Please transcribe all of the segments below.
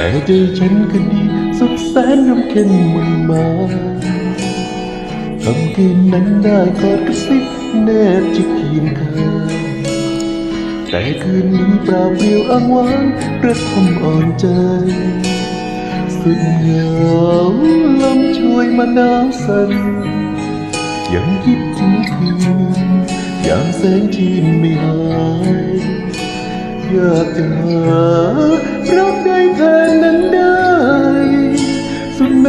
แต่ใจฉันคืนนี้สุดแสนรำเค็ญมันมาคำคืนนั้นได้กอดกระซิบแนบจิตเคียงข้าแต่คืนนี้เปล่าเปลี่ยวอ้างว้างประทมอ่อนใจ สุดเหงาลมช่วยมาหนาวสั่นยังคิดถึงคืนยามแสงจีนไม่หายอยากจะหารับได้แท้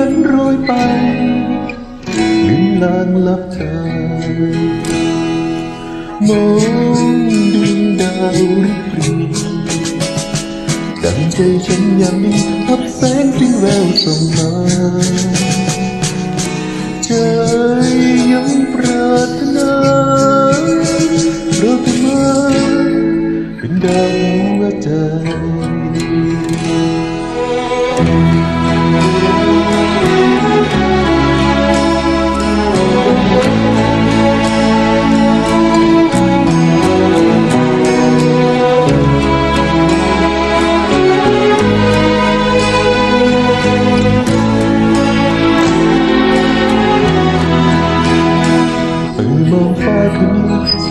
นั้นโรยไปลืมลางลับตามองดวงดาวริบหรีดังใจฉันยังมีทับแสงที่แววส่งมาใจ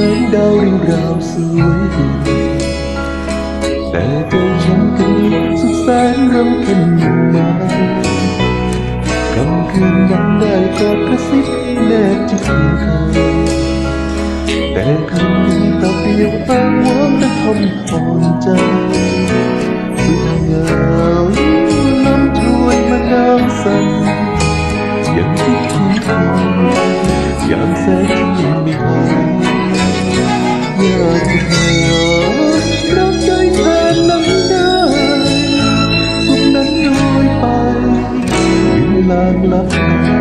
แสงดาวเรียงราวสวยดีแต่ใจฉันก็สุดแสนรำพันมุ่งหมายคำคืนนั้นได้กอดกระซิบแนบที่เคียงข้าง อยากจะหารับใจแทนนั้นได้สุขนั้นลอยไปลืมลางลับ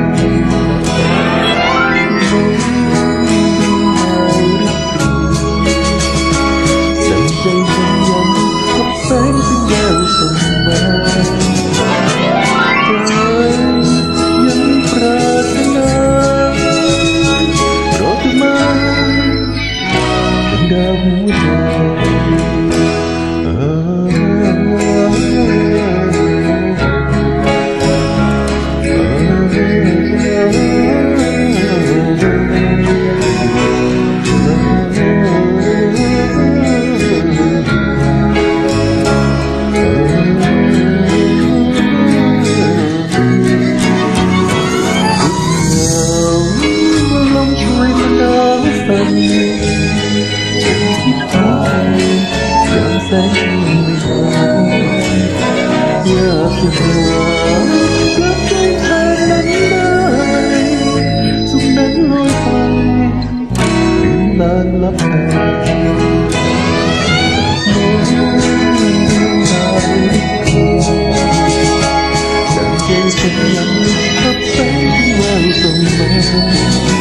สุดหัวรักใจเธอนั้นได้สุขนั้นลอยไปถึนานลับแอบฉันยังรับแสงที่วางส่งมา